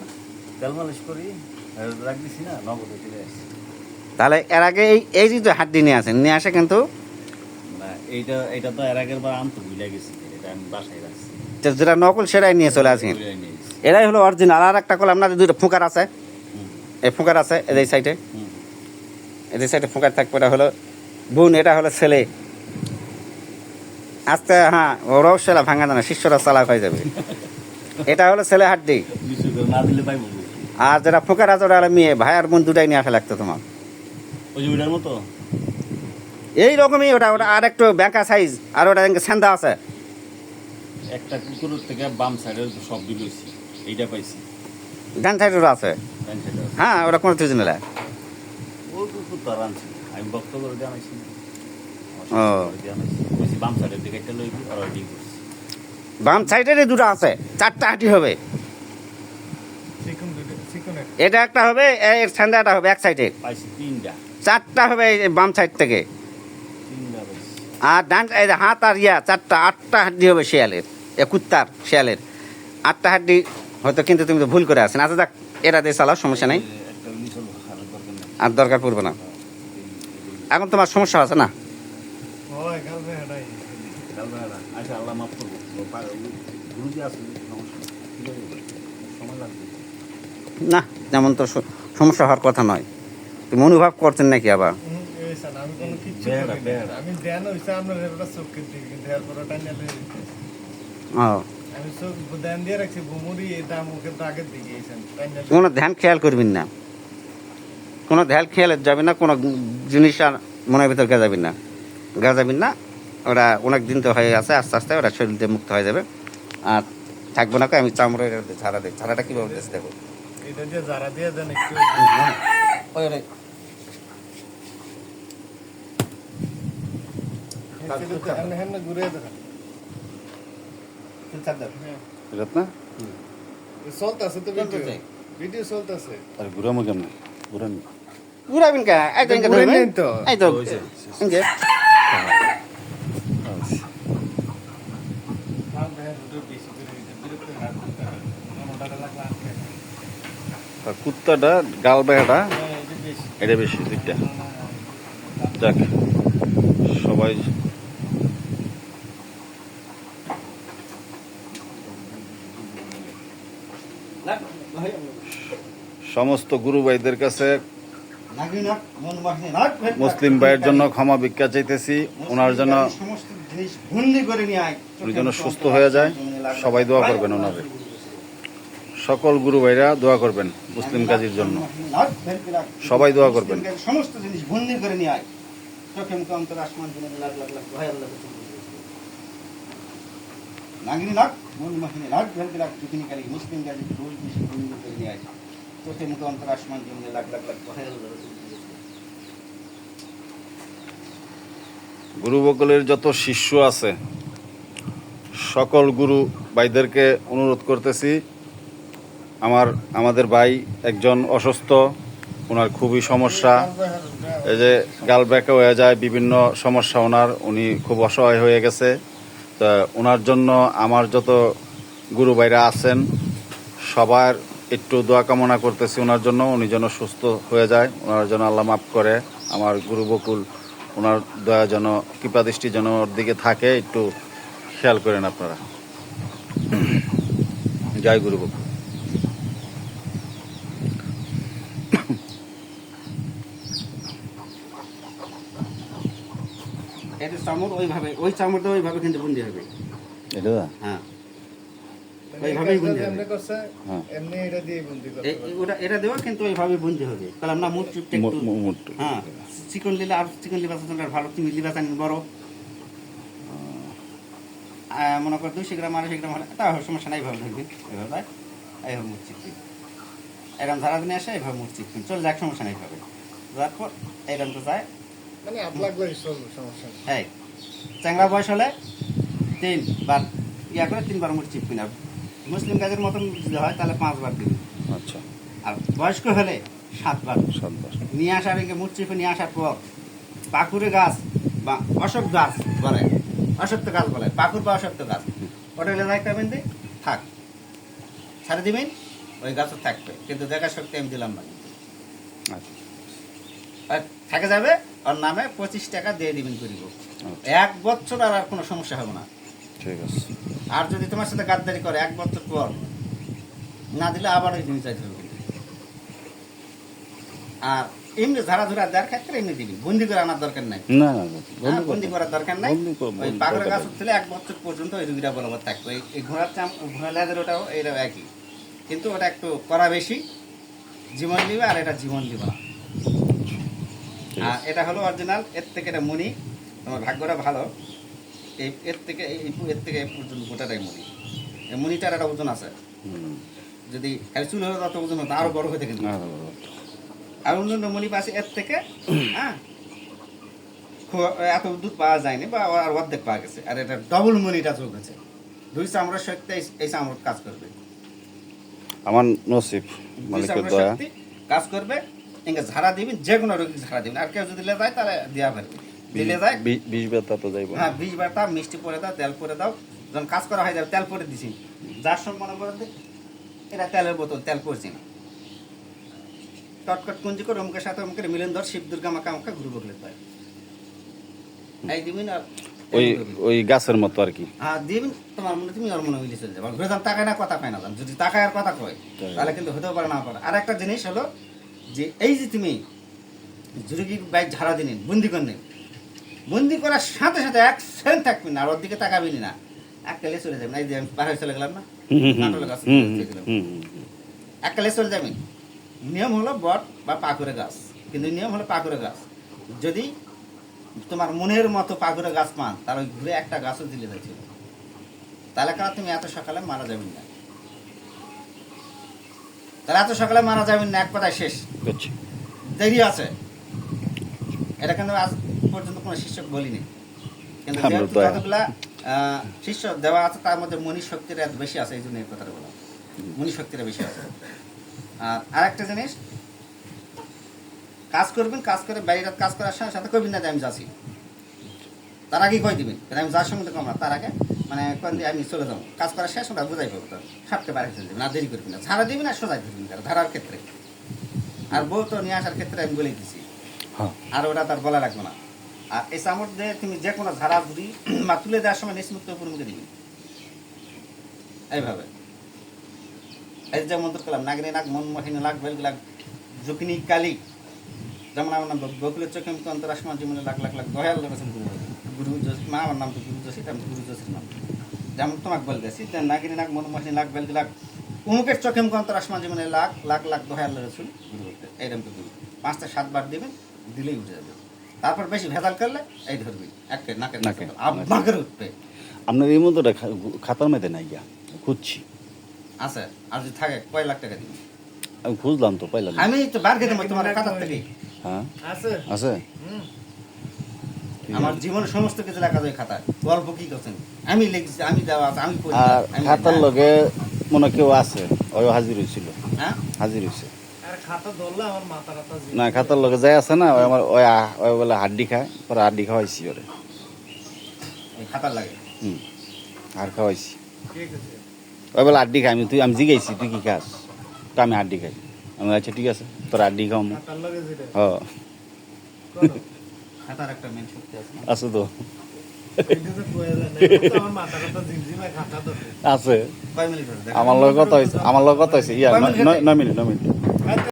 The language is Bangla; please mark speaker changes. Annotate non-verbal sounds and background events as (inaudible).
Speaker 1: না
Speaker 2: তেল মালিশ করি রাখ দিছি না নগদ চলে আসছে।
Speaker 1: তাহলে এর আগে এই এই যে হাড্ডি নিয়ে আসেন নিয়ে আসে কিন্তু?
Speaker 2: না এইটা এইটা তো এর আগের বার আনতে ভুলে গেছি এটা আমি বাসায় রাখছি।
Speaker 1: যে- যেটা নকল সেটাই নিয়ে চলে আসেন। এরাই হলো অরিজিনাল আর একটা কলাম না দুটো ফুকার আছে। এই ফুকার আছে এদের সাইডে এদের সাইডে ফুকার থাকবে এটা হলো বোন এটা হলো ছেলে। আস্তে হ্যাঁ ওরাও সেলা ভাঙা জানা শিষ্যরা চালাক হয়ে যাবে। (laughs) এটা হলো ছেলে হাড্ডি।
Speaker 2: না দিলে পাইবো
Speaker 1: আর যারা ফুকার ওটা হলো মেয়ে ভাই আর বোন দুটাই নিয়ে আসা লাগতো তোমার।
Speaker 2: ওই যে ওইটার মতো?
Speaker 1: এই রকমই ওটা ওটা আর একটু ব্যাঙ্কা সাইজ আর ওটা সেন্দা আছে।
Speaker 2: একটা কুকুরের থেকে বাম সাইডের সব দিলইছি এইটা পাইছি।
Speaker 1: ডান সাইডের আছে?
Speaker 2: সাইডে।
Speaker 1: হ্যাঁ ওটা কোনো কিছু নিলে
Speaker 2: ওই কুকুর তো আনছি আমি বক্ত করে জানাইছি
Speaker 1: ও।
Speaker 2: বাম সাইডের দিকে একটা লইবি আর
Speaker 1: বাম সাইডের দুটো আছে চারটা হাঁটি হবে
Speaker 3: চিকন দুটো চিকন একটা
Speaker 1: এটা একটা হবে এর সেন্দাটা হবে এক সাইডে চারটা হবে এই বাম সাইড থেকে আর ডান এই হাত আর ইয়া চারটা আটটা হাড্ডি হবে শিয়ালের এ কুত্তার শিয়ালের আটটা হাড্ডি হয়তো কিন্তু তুমি তো ভুল করে আসেন আচ্ছা দেখ এটা দিয়ে চালাও সমস্যা নেই আর দরকার পড়বে না এখন তোমার সমস্যা আছে না
Speaker 3: হয়
Speaker 2: আচ্ছা আল্লাহ মাফ করব গুরুজি সমস্যা? সময় লাগবে
Speaker 1: না যেমন তো সমস্যা হওয়ার কথা নয়। তুমি অনুভব করছেন নাকি আবার?
Speaker 3: এই কোনো ধ্যান
Speaker 1: খেয়াল করবেন না। কোনো ধ্যান খেয়াল যাবে না কোনো জিনিস আর মনের ভিতর গাজাবেন না। গাজাবেন না ওরা অনেক দিন তো হয়ে আছে আস্তে আস্তে ওরা শরীর দিয়ে মুক্ত হয়ে যাবে। আর থাকব না কো, আমি চামড়ের ঝাড়া দিই ঝাড়াটা কীভাবে দেখো।
Speaker 3: এটা দিয়ে যারা দিয়ে দেন একটু।
Speaker 1: ওই রে,
Speaker 3: হেন হেন ঘুরে দেখা
Speaker 1: তুই ছাড় দাও।
Speaker 2: এটা না?
Speaker 3: চলতেছে তো ভিডিও
Speaker 1: চলতেছে।
Speaker 3: ভিডিও চলতেছে।
Speaker 2: আর ঘুরামো কেমন?
Speaker 1: ঘুরাবেন কে? এই তো। এই তো,
Speaker 2: হয়েছে।
Speaker 1: ইনকে।
Speaker 2: আর কুত্তাটা গাল বেহাটা এটা বেশি দুইটা যাক সবাই সমস্ত গুরু ভাইদের কাছে। মুসলিম ভাইয়ের জন্য ক্ষমা ভিক্ষা চাইতেছি ওনার জন্য। উনি যেন সুস্থ হয়ে যায় সবাই দোয়া করবেন ওনারে সকল গুরু ভাইরা দোয়া করবেন মুসলিম কাজীর জন্য। সবাই দোয়া করবেন।
Speaker 1: সমস্ত জিনিস বন্দি করে নিয়ে আয় চোখে মুখে অন্তর আসমান জমিন লাখ লাখ লাখ ভয় আল্লাহ নাগিনী মন কালী, মুসলিম কাজী রোজ বন্দি করে নিয়ে আয় চোখে মুখে অন্তর আসমান জমিন লাখ লাখ লাখ ভয় আল্লাহ
Speaker 2: গুরু বকলের যত শিষ্য আছে সকল গুরু ভাইদেরকে অনুরোধ করতেছি আমার, আমাদের ভাই একজন অসুস্থ ওনার খুবই সমস্যা। এই যে গাল ব্যাকা হয়ে যায়, বিভিন্ন সমস্যা ওনার, উনি খুব অসহায় হয়ে গেছে। তা ওনার জন্য আমার যত গুরু ভাইরা আছেন, সবার একটু দোয়া কামনা করতেছি ওনার জন্য, উনি যেন সুস্থ হয়ে যায় ওনার জন্য আল্লাহ মাফ করে, আমার গুরু বকুল ওনার দয়া যেন, কৃপা দৃষ্টি যেন ওর দিকে থাকে, একটু খেয়াল করেন আপনারা। জয় গুরু বকুল
Speaker 1: এটা চামড় ওইভাবে ওই চামড়টা ওইভাবে কিন্তু বন্দি হবে।
Speaker 2: এটা?
Speaker 1: হ্যাঁ।
Speaker 3: মানে
Speaker 1: ওইভাবেই
Speaker 3: এই কাজটা
Speaker 1: বন্দি
Speaker 3: যেমনি
Speaker 1: হবে।
Speaker 2: হ্যাঁ।
Speaker 3: এমনি এটা দিয়ে বন্দি করতে
Speaker 1: এ- এ- ওটা এটা দেওয়া কিন্তু ওইভাবে বন্দি হবে। কারণ না মুখ চুপটা একটু হ্যাঁ। চিকন লিলে আর চিকন লিবাস ভালো তুমি লিবাস আনি বড়। মনে কর দুইশো গ্রাম আড়াইশো গ্রাম হলে তা সমস্যা নাই এভাবে এইভাবে মুখ চিপকিন এরকম সারাদিনে আসে এইভাবে মুখ চিপকিন চল যাক সমস্যা নাই ভাবে যার পর এরকম তো যায়।
Speaker 3: মানে সমস্যা
Speaker 1: চ্যাংরা বয়স হলে তিন বার ইয়া করে তিনবার চিপকিন আর মুসলিম কাজের মতন যদি হয় তাহলে পাঁচবার দিবি।
Speaker 2: আচ্ছা।
Speaker 1: আর বয়স্ক হলে সাতবার
Speaker 2: সাতবার
Speaker 1: নিয়ে আসার আগে মুখ চিপে নিয়ে আসার পর পাকুরে গাছ বা অশোক গাছ বলে অসত্য গাছ বলে পাকুর বা অসত্য গাছ। ওটা হলে হবেন দি থাক। ছাড়ে দিবেন ওই গাছও থাকবে। কিন্তু দেখা শক্তি আমি দিলাম না।
Speaker 2: আচ্ছা।
Speaker 1: আর থাকে যাবে? ওর নামে পঁচিশ টাকা দিয়ে দিবেন করিব।
Speaker 2: আচ্ছা।
Speaker 1: এক বছর আর আর কোনো সমস্যা হবে না।
Speaker 2: ঠিক আছে।
Speaker 1: আর যদি তোমার সাথে গাদ্দারি করে এক বছর পর না দিলে আবার ওই জিনিস আর এমনি ঝাড়া ঝুড়া দেওয়ার ক্ষেত্রে এমনি দিবি। বন্দি করে আনার দরকার নাই।
Speaker 2: না না না,
Speaker 1: হ্যাঁ, বন্দি করার দরকার নাই।
Speaker 2: বন্দি
Speaker 1: ওই
Speaker 2: বন্দি
Speaker 1: পাগড়া গাছ উঠলে এক বছর পর্যন্ত ওই রুগীটা বলবৎ থাকবে। এই- ঘোড়ার চাম ঘোড়া লেদের ওটাও এইটাও একই। কিন্তু ওটা একটু করা বেশি। জীবন দিবে আর এটা জীবন দিবে না। আর এটা হলো অরিজিনাল এর থেকে এটা মনি। তোমার ভাগ্যটা ভালো। এই এর থেকে এই এর থেকে এই পর্যন্ত গোটাটাই মনি। এই মনিটার একটা ওজন আছে। যদি খালি চুল হলে তত ওজন হতো আরও বড় হতে কিন্তু
Speaker 2: আর
Speaker 1: আর অন্যান্য মনি পাশে এর থেকে হ্যাঁ খুব এত দুধ পাওয়া যায়নি বা আর অর্ধেক পাওয়া গেছে। আর এটা ডবল মনিটা চোখ আছে দুই চামড়ার শক্তি এই- এই চামড় কাজ করবে।
Speaker 2: আমার নসিব মালিকের দয়া।
Speaker 1: কাজ করবে। এঙ্গে ঝাড়া দিবেন যে কোনো রোগী ঝাড়া দিবেন আর কেউ যদি দিলে যায় তাহলে দেওয়া পারবে দিলে যায়
Speaker 2: বি- বিষ ব্যথা তো যাইব।
Speaker 1: হ্যাঁ বীজ বাটা মিষ্টি পরে দাও তেল পরে দাও। যখন কাজ করা হয়ে যাবে তেল পরে দিছি। যার সময় মনে করে দেখ, এটা তেলের বোতল তেল পড়ছি না। টটকট কুঞ্জি করে অমুকের সাথে অমুকের মিলন ধর শিব দুর্গা মাকা আমাকে ঘুরে বকলে পায় এই দিবিন আর
Speaker 2: ওই ওই গাছের মতো আর কি।
Speaker 1: হ্যাঁ দিবিন তোমার মনে তুমি ওর মনে মিলে চলে যাবে। ঘুরে যান তাকায় না কথা পায় না যান যদি তাকায় আর কথা কয় তাহলে কিন্তু হতেও পারে না পারে। আর একটা জিনিস হলো যে এই যে তুমি জুরুগির বাইক ঝাড়া দিন বন্দি করে নেন বন্দি করার সাথে সাথে এক সেকেন্ড থাকবি না আর ওর দিকে তাকাবি না। এককালে চলে যাবেন এই যে আমি পাহাড়ে চলে গেলাম না। এককালে চলে যাবেন নিয়ম হলো বট বা পাকুড়ে গাছ। কিন্তু নিয়ম হলো পাকুড়ে গাছ। যদি তোমার মনের মতো পাকুড়ে গাছ পান তার ওই ঘুরে একটা গাছও দিলে যাচ্ছিল তাহলে কারণ তুমি এত সকালে মারা যাবেন না? তাহলে এত সকালে মারা যাবেন না এক কথায় শেষ। দেরি আছে। এটা কিন্তু আজ পর্যন্ত কোনো শিক্ষক বলিনি। কিন্তু যতগুলা শিষ্য দেওয়া আছে তার মধ্যে মনি শক্তির এত বেশি আছে এই জন্য এই কথাটা বলা। মনি শক্তিটা বেশি আছে। আর আরেকটা জিনিস কাজ করবেন কাজ করে বাইরের কাজ করার সাথে সাথে কবিন না যে আমি যাচ্ছি। তার আগে কই দিবেন? আমি যার সঙ্গে তো কম না তার আগে মানে কোন দিয়ে আমি চলে যাব কাজ করা শেষ ওটা বুঝাই তার সাতটা বাইরে চলে যাবেন না দেরি করবি না ঝাড়া দিবেন আর সোজাই দিবেন তার ধারার ক্ষেত্রে আর বউ তো নিয়ে আসার ক্ষেত্রে আমি বলে দিছি
Speaker 2: হ্যাঁ
Speaker 1: আর ওটা তার বলা লাগবে না আর এই চামড় দিয়ে তুমি যে কোনো ঝাড়া ঘুরি বা তুলে দেওয়ার সময় নিষ্মুক্ত উপর মুখে দিবি এইভাবে এই যে মন্ত্র করলাম নাগিনী নাগ মন মহিনী লাগ বেল লাগ জুকিনি কালী যেমন আমার বকুলের চোখে অন্তরাসমা জীবনে লাখ লাখ লাখ দয়াল রয়েছেন গুরু গুরু মা আমার নাম তো গুরু যোশী আমি গুরু যোশীর নাম। যেমন তোমাকে বলে দিয়েছি যে নাগিনী নাগ মন মহিনী লাগ বেল লাগ উমুকের চোখে মুখ অন্তরাসমা জীবনে লাখ লাখ লাখ দয়াল রয়েছেন গুরু করতে এইরকম তো গুরু পাঁচটা সাতবার দিবেন দিলেই উঠে যাবে। তারপর বেশি ভেজাল করলে এই ধরবি একে নাকের
Speaker 2: নাকে,
Speaker 1: নাকে। আপনাকে উঠবে।
Speaker 2: আপনার এই মতো খাতার মধ্যে নাই গিয়া খুঁজছি।
Speaker 1: আছে আর যদি থাকে কয় লাখ টাকা দিবি?
Speaker 2: আমি খুঁজলাম তো পাইলাম
Speaker 1: আমি তো বার খেতে তোমার খাতার থেকে।
Speaker 2: হ্যাঁ?
Speaker 3: আছে।
Speaker 2: আছে?
Speaker 1: আমার। জীবনের সমস্ত কিছু লেখা যায় খাতায়। গল্প কি করছেন? আমি লিখছি আমি দেওয়া আছে আমি
Speaker 2: আর খাতার
Speaker 1: লিখি।
Speaker 2: লগে মনে কেউ আছে ওই হাজির হয়েছিল।
Speaker 1: হ্যাঁ?
Speaker 2: হাজির হয়েছে।
Speaker 3: আর খাতা ধরলে আমার মাথা রাতা
Speaker 2: না খাতার লগে যাই আছে না আমার ওই ওই বলে হাড্ডি খায় পরে হাড্ডি খাওয়াইছি ওরে।
Speaker 1: খাতার লাগে।
Speaker 2: হুম আর খাওয়াইছি। ওই বলে হাড্ডি খাই আমি তুই আমি জিগাইছি তুই কি খাস? তো আমি হাড্ডি খাই। আমি আচ্ছা ঠিক আছে তোর হাড্ডি খাও
Speaker 3: খাতার
Speaker 2: হ।
Speaker 1: খাতার একটা মেন শক্তি আছে।
Speaker 2: তো। (laughs) আছে। আমার লগে কথা হয়েছে আমার লগে কথা হয়েছে ইয়া নয়
Speaker 1: মিনিট
Speaker 2: নয়- নয় মিনিট নয় মিনিট।